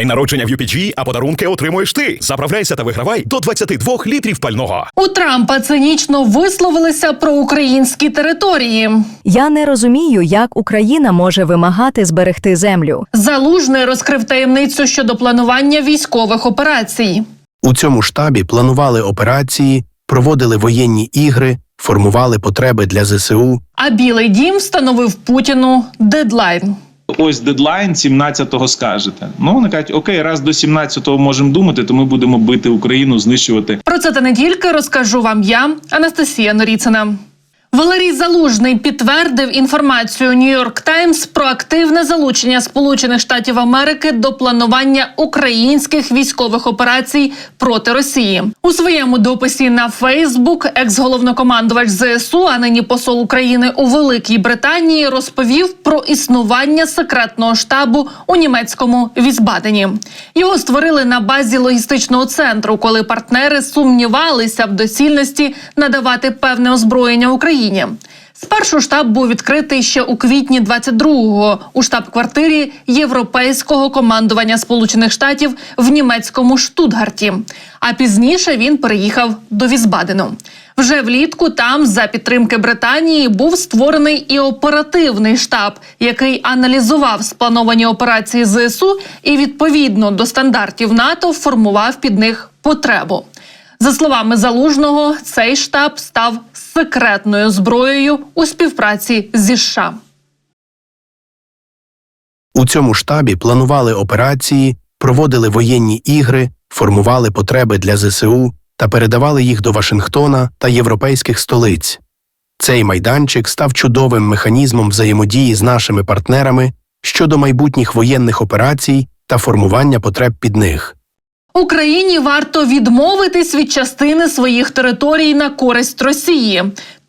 День народження в UPG, а подарунки отримуєш ти. Заправляйся та вигравай до 22 літрів пального. У Трампа цинічно висловилися про українські території. Я не розумію, як Україна може вимагати зберегти землю. Залужний розкрив таємницю щодо планування військових операцій. У цьому штабі планували операції, проводили воєнні ігри, формували потреби для ЗСУ. А Білий Дім встановив Путіну дедлайн. Ось дедлайн 17-го скажете. Ну вони кажуть, окей, раз до 17-го можемо думати, то ми будемо бити Україну, знищувати. Про це та не тільки розкажу вам я, Анастасія Норіцина. Валерій Залужний підтвердив інформацію Нью-Йорк Таймс про активне залучення Сполучених Штатів Америки до планування українських військових операцій проти Росії у своєму дописі на Фейсбук. Екс-головнокомандувач ЗСУ, а нині посол України у Великій Британії, розповів про існування секретного штабу у німецькому Візбадені. Його створили на базі логістичного центру, коли партнери сумнівалися в доцільності надавати певне озброєння Україні. Спершу штаб був відкритий ще у квітні 22-го у штаб-квартирі Європейського командування Сполучених Штатів в німецькому Штутгарті. А пізніше він переїхав до Візбадену. Вже влітку там, за підтримки Британії, був створений і оперативний штаб, який аналізував сплановані операції ЗСУ і відповідно до стандартів НАТО формував під них потребу. За словами залужного, цей штаб став секретною зброєю у співпраці зі США. У цьому штабі планували операції, проводили воєнні ігри, формували потреби для ЗСУ та передавали їх до Вашингтона та європейських столиць. Цей майданчик став чудовим механізмом взаємодії з нашими партнерами щодо майбутніх воєнних операцій та формування потреб під них. Україні варто відмовитись від частини своїх територій на користь Росії.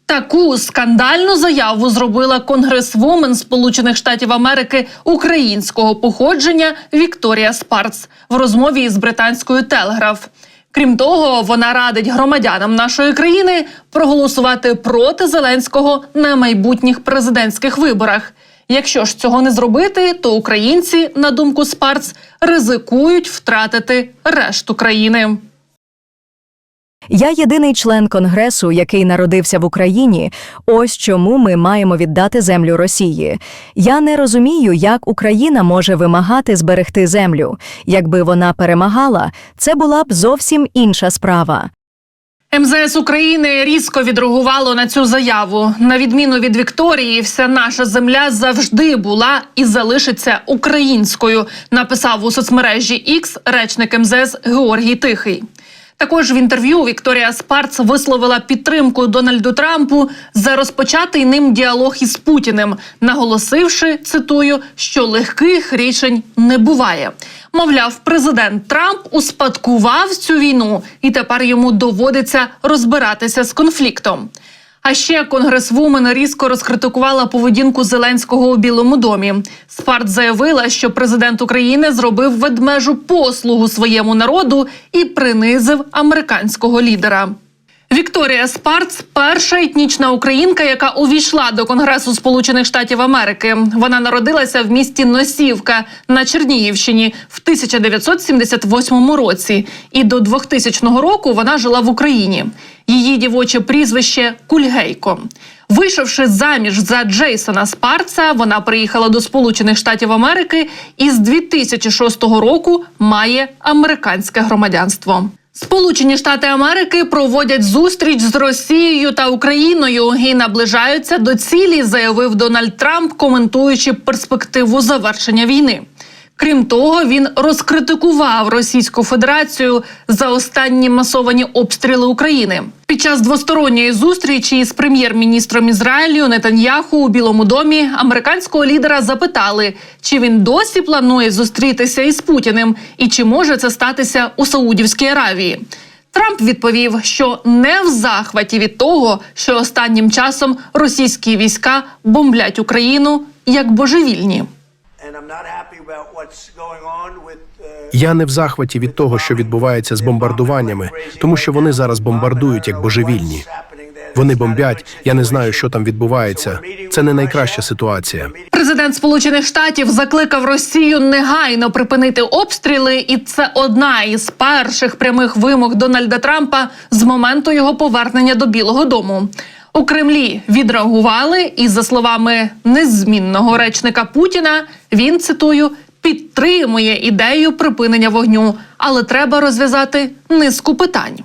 Таку скандальну заяву зробила конгресвумен Сполучених Штатів Америки українського походження Вікторія Спарц в розмові із британською Телеграф. Крім того, вона радить громадянам нашої країни проголосувати проти Зеленського на майбутніх президентських виборах. Якщо ж цього не зробити, то українці, на думку Спарц, ризикують втратити решту країни. Я єдиний член конгресу, який народився в Україні. Ось чому ми маємо віддати землю Росії. Я не розумію, як Україна може вимагати зберегти землю. Якби вона перемагала, це була б зовсім інша справа. МЗС України різко відреагувало на цю заяву. На відміну від Вікторії, вся наша земля завжди була і залишиться українською. Написав у соцмережі X речник МЗС Георгій Тихий. Також в інтерв'ю Вікторія Спарц висловила підтримку Дональду Трампу за розпочатий ним діалог із Путіним, наголосивши цитую, що легких рішень не буває. Мовляв, президент Трамп успадкував цю війну, і тепер йому доводиться розбиратися з конфліктом. А ще конгресвумен різко розкритикувала поведінку Зеленського у Білому домі. Спарт заявила, що президент України зробив ведмежу послугу своєму народу і принизив американського лідера. Вікторія Спарц перша етнічна українка, яка увійшла до Конгресу Сполучених Штатів Америки. Вона народилася в місті Носівка на Чернігівщині в 1978 році, і до 2000 року вона жила в Україні. Її дівоче прізвище Кульгейко. Вийшовши заміж за Джейсона Спарца, вона приїхала до Сполучених Штатів Америки і з 2006 року має американське громадянство. Сполучені Штати Америки проводять зустріч з Росією та Україною і наближаються до цілі, заявив Дональд Трамп, коментуючи перспективу завершення війни. Крім того, він розкритикував Російську Федерацію за останні масовані обстріли України. Під час двосторонньої зустрічі з прем'єр-міністром Ізраїлю Нетаньяху у Білому домі американського лідера запитали, чи він досі планує зустрітися із Путіним і чи може це статися у Саудівській Аравії. Трамп відповів, що не в захваті від того, що останнім часом російські війська бомблять Україну як божевільні. Uh, Я не в захваті від того, що відбувається з бомбардуваннями, тому що вони зараз бомбардують як божевільні. Вони бомбять. Я не знаю, що там відбувається. Це не найкраща ситуація. Президент Сполучених Штатів закликав Росію негайно припинити обстріли, і це одна із перших прямих вимог Дональда Трампа з моменту його повернення до Білого Дому. У Кремлі відреагували, і за словами незмінного речника Путіна, він цитую підтримує ідею припинення вогню, але треба розв'язати низку питань.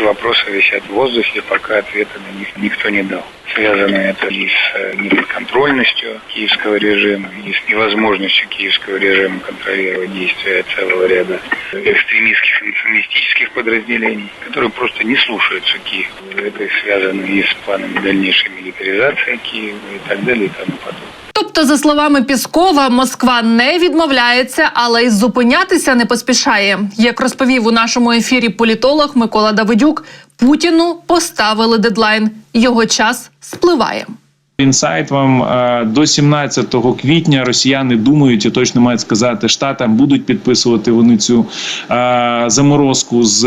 Эти вопросы висят в воздухе, пока ответа на них никто не дал. Связано это и с э, неподконтрольностью киевского режима, и с невозможностью киевского режима контролировать действия целого ряда экстремистских националистических подразделений, которые просто не слушаются Киева. Это связано и с планами дальнейшей милитаризации Киева и так далее и тому подобное. Тобто, за словами Піскова, Москва не відмовляється, але й зупинятися не поспішає. Як розповів у нашому ефірі політолог Микола Давидюк, Путіну поставили дедлайн. Його час спливає. Інсайт вам е, до 17 квітня росіяни думають і точно мають сказати штатам, будуть підписувати вони цю е, заморозку з.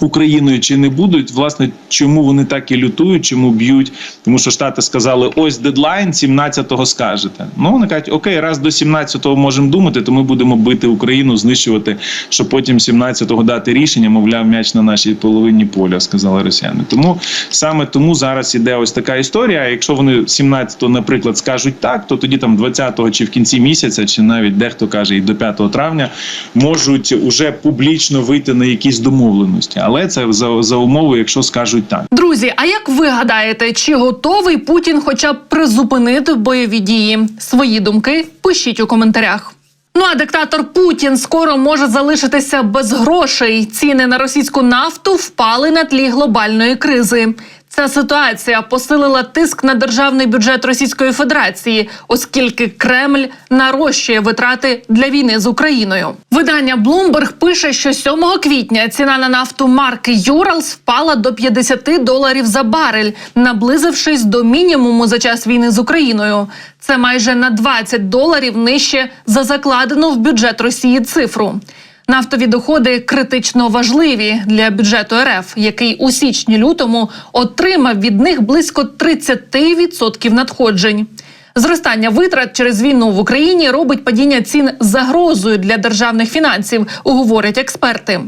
Україною чи не будуть, власне, чому вони так і лютують, чому б'ють? Тому що Штати сказали: ось дедлайн 17-го скажете. Ну вони кажуть, окей, раз до 17-го можемо думати, то ми будемо бити Україну, знищувати, щоб потім 17-го дати рішення, мовляв, м'яч на нашій половині поля, сказали росіяни. Тому саме тому зараз іде ось така історія. Якщо вони 17-го, наприклад, скажуть так, то тоді там 20-го чи в кінці місяця, чи навіть дехто каже і до 5 травня, можуть уже публічно вийти на якісь домовленості. Але це за, за умови, якщо скажуть так. Друзі, а як ви гадаєте, чи готовий Путін хоча б призупинити бойові дії? Свої думки пишіть у коментарях. Ну а диктатор Путін скоро може залишитися без грошей. Ціни на російську нафту впали на тлі глобальної кризи. Ця ситуація посилила тиск на державний бюджет Російської Федерації, оскільки Кремль нарощує витрати для війни з Україною. Видання Bloomberg пише, що 7 квітня ціна на нафту марки Юралс впала до 50 доларів за барель, наблизившись до мінімуму за час війни з Україною. Це майже на 20 доларів нижче за закладену в бюджет Росії цифру. Нафтові доходи критично важливі для бюджету РФ, який у січні-лютому отримав від них близько 30% надходжень. Зростання витрат через війну в Україні робить падіння цін загрозою для державних фінансів, говорять експерти.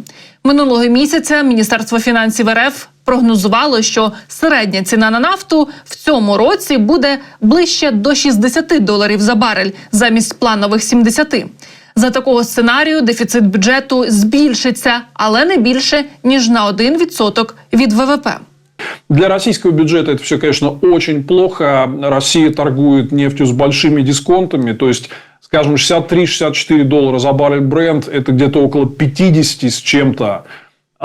Минулого місяця Міністерство фінансів РФ прогнозувало, що середня ціна на нафту в цьому році буде ближче до 60 доларів за барель замість планових 70. За такого сценарію дефіцит бюджету збільшиться, але не більше ніж на 1% від ВВП. Для российского бюджета это все, конечно, очень плохо. Россия торгует нефтью с большими дисконтами. То есть, скажем, 63-64 доллара за баррель бренд – это где-то около 50 с чем-то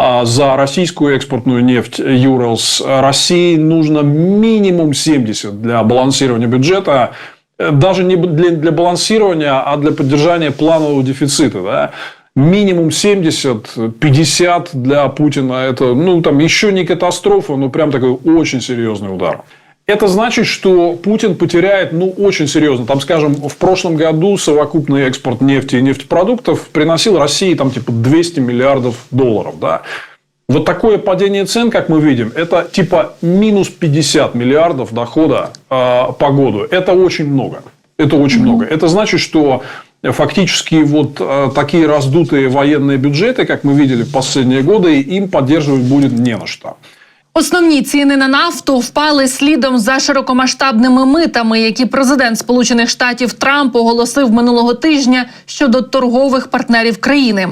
а за российскую экспортную нефть Юралс. России нужно минимум 70 для балансирования бюджета. Э, Даже не для, для балансирования, а для поддержания планового дефицита. Да? Минимум 70, 50 для Путина это, ну, там еще не катастрофа, но прям такой очень серьезный удар. Это значит, что Путин потеряет, ну, очень серьезно. Там, скажем, в прошлом году совокупный экспорт нефти и нефтепродуктов приносил России там типа 200 миллиардов долларов, да. Вот такое падение цен, как мы видим, это типа минус 50 миллиардов дохода э, по году. Это очень много. Это очень много. Это значит, что фактически вот э, такие раздутые военные бюджеты, как мы видели в последние годы, им поддерживать будет не на что. Основні ціни на нафту впали слідом за широкомасштабними митами, які президент Сполучених Штатів Трамп оголосив минулого тижня щодо торгових партнерів країни.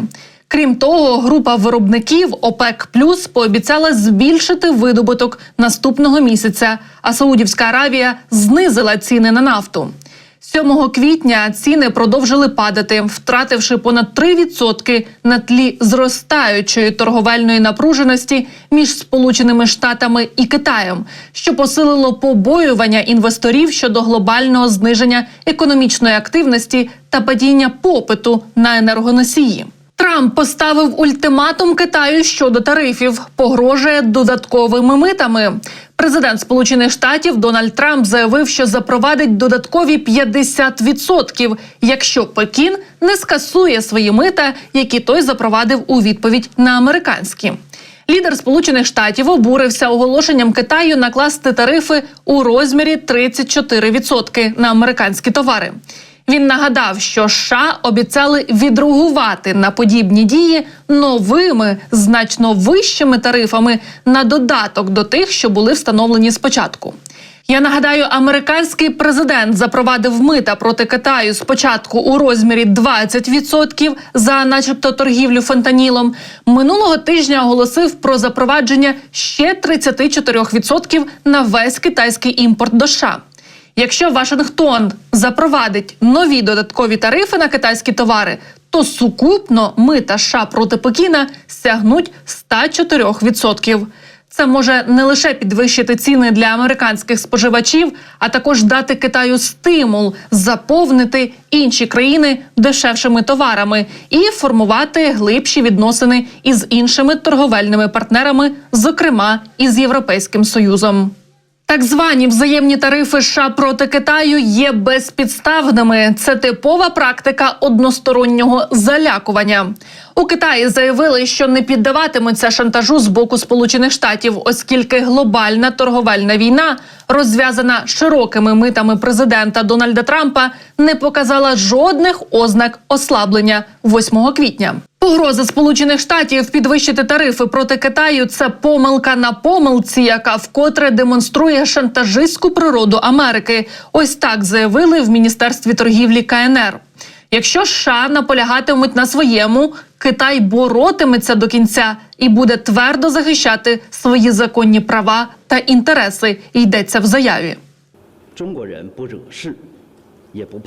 Крім того, група виробників ОПЕК Плюс пообіцяла збільшити видобуток наступного місяця. А Саудівська Аравія знизила ціни на нафту. 7 квітня ціни продовжили падати, втративши понад 3% на тлі зростаючої торговельної напруженості між Сполученими Штатами і Китаєм, що посилило побоювання інвесторів щодо глобального зниження економічної активності та падіння попиту на енергоносії. Трамп поставив ультиматум Китаю щодо тарифів, погрожує додатковими митами. Президент Сполучених Штатів Дональд Трамп заявив, що запровадить додаткові 50%, якщо Пекін не скасує свої мита, які той запровадив у відповідь на американські. Лідер Сполучених Штатів обурився оголошенням Китаю накласти тарифи у розмірі 34% на американські товари. Він нагадав, що США обіцяли відреагувати на подібні дії новими значно вищими тарифами на додаток до тих, що були встановлені спочатку. Я нагадаю, американський президент запровадив мита проти Китаю спочатку у розмірі 20% за, начебто, торгівлю фентанілом. Минулого тижня оголосив про запровадження ще 34% на весь китайський імпорт до США. Якщо Вашингтон запровадить нові додаткові тарифи на китайські товари, то сукупно мита США проти Пекіна сягнуть 104%. Це може не лише підвищити ціни для американських споживачів, а також дати Китаю стимул заповнити інші країни дешевшими товарами і формувати глибші відносини із іншими торговельними партнерами, зокрема із Європейським Союзом. Так звані взаємні тарифи США проти Китаю є безпідставними. Це типова практика одностороннього залякування. У Китаї заявили, що не піддаватимуться шантажу з боку Сполучених Штатів, оскільки глобальна торговельна війна, розв'язана широкими митами президента Дональда Трампа, не показала жодних ознак ослаблення 8 квітня. Погроза Сполучених Штатів підвищити тарифи проти Китаю це помилка на помилці, яка вкотре демонструє шантажистську природу Америки. Ось так заявили в міністерстві торгівлі КНР. Якщо США наполягатимуть на своєму, Китай боротиметься до кінця і буде твердо захищати свої законні права та інтереси. Йдеться в заяві.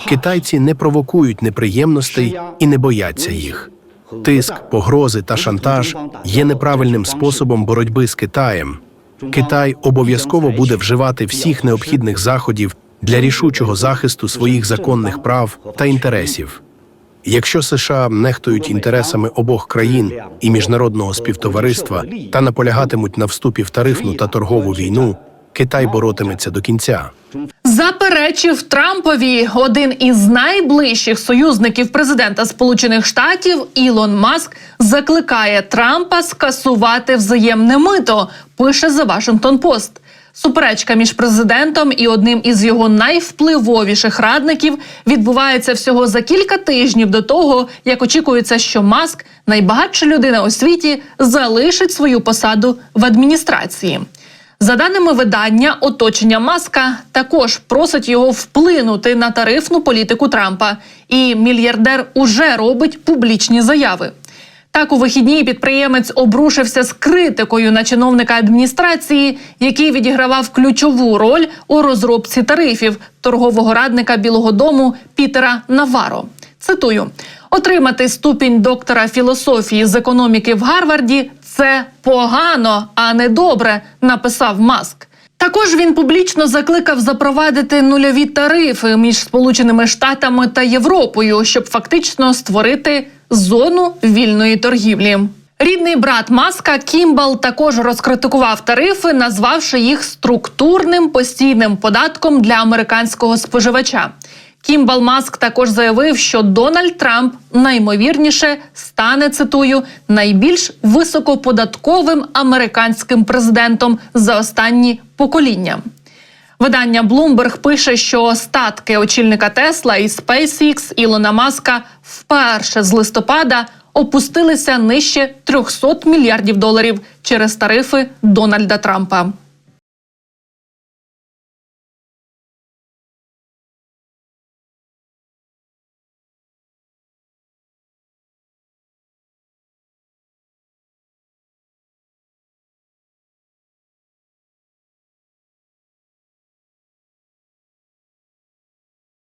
Китайці не провокують неприємностей і не бояться їх. Тиск, погрози та шантаж є неправильним способом боротьби з Китаєм. Китай обов'язково буде вживати всіх необхідних заходів для рішучого захисту своїх законних прав та інтересів. Якщо США нехтують інтересами обох країн і міжнародного співтовариства та наполягатимуть на вступі в тарифну та торгову війну, Китай боротиметься до кінця. Заперечив Трампові один із найближчих союзників президента Сполучених Штатів Ілон Маск закликає Трампа скасувати взаємне мито. Пише The Washington Post. Суперечка між президентом і одним із його найвпливовіших радників відбувається всього за кілька тижнів до того, як очікується, що Маск, найбагатша людина у світі, залишить свою посаду в адміністрації. За даними видання, оточення Маска також просить його вплинути на тарифну політику Трампа, і мільярдер уже робить публічні заяви. Так, у вихідні підприємець обрушився з критикою на чиновника адміністрації, який відігравав ключову роль у розробці тарифів торгового радника Білого Дому Пітера Наваро. Цитую: отримати ступінь доктора філософії з економіки в Гарварді це погано, а не добре, написав Маск. Також він публічно закликав запровадити нульові тарифи між Сполученими Штатами та Європою, щоб фактично створити зону вільної торгівлі. Рідний брат Маска Кімбал також розкритикував тарифи, назвавши їх структурним постійним податком для американського споживача. Кімбал Маск також заявив, що Дональд Трамп наймовірніше стане цитую найбільш високоподатковим американським президентом за останні покоління. Видання Bloomberg пише, що статки очільника Тесла і SpaceX Ілона Маска вперше з листопада опустилися нижче 300 мільярдів доларів через тарифи Дональда Трампа.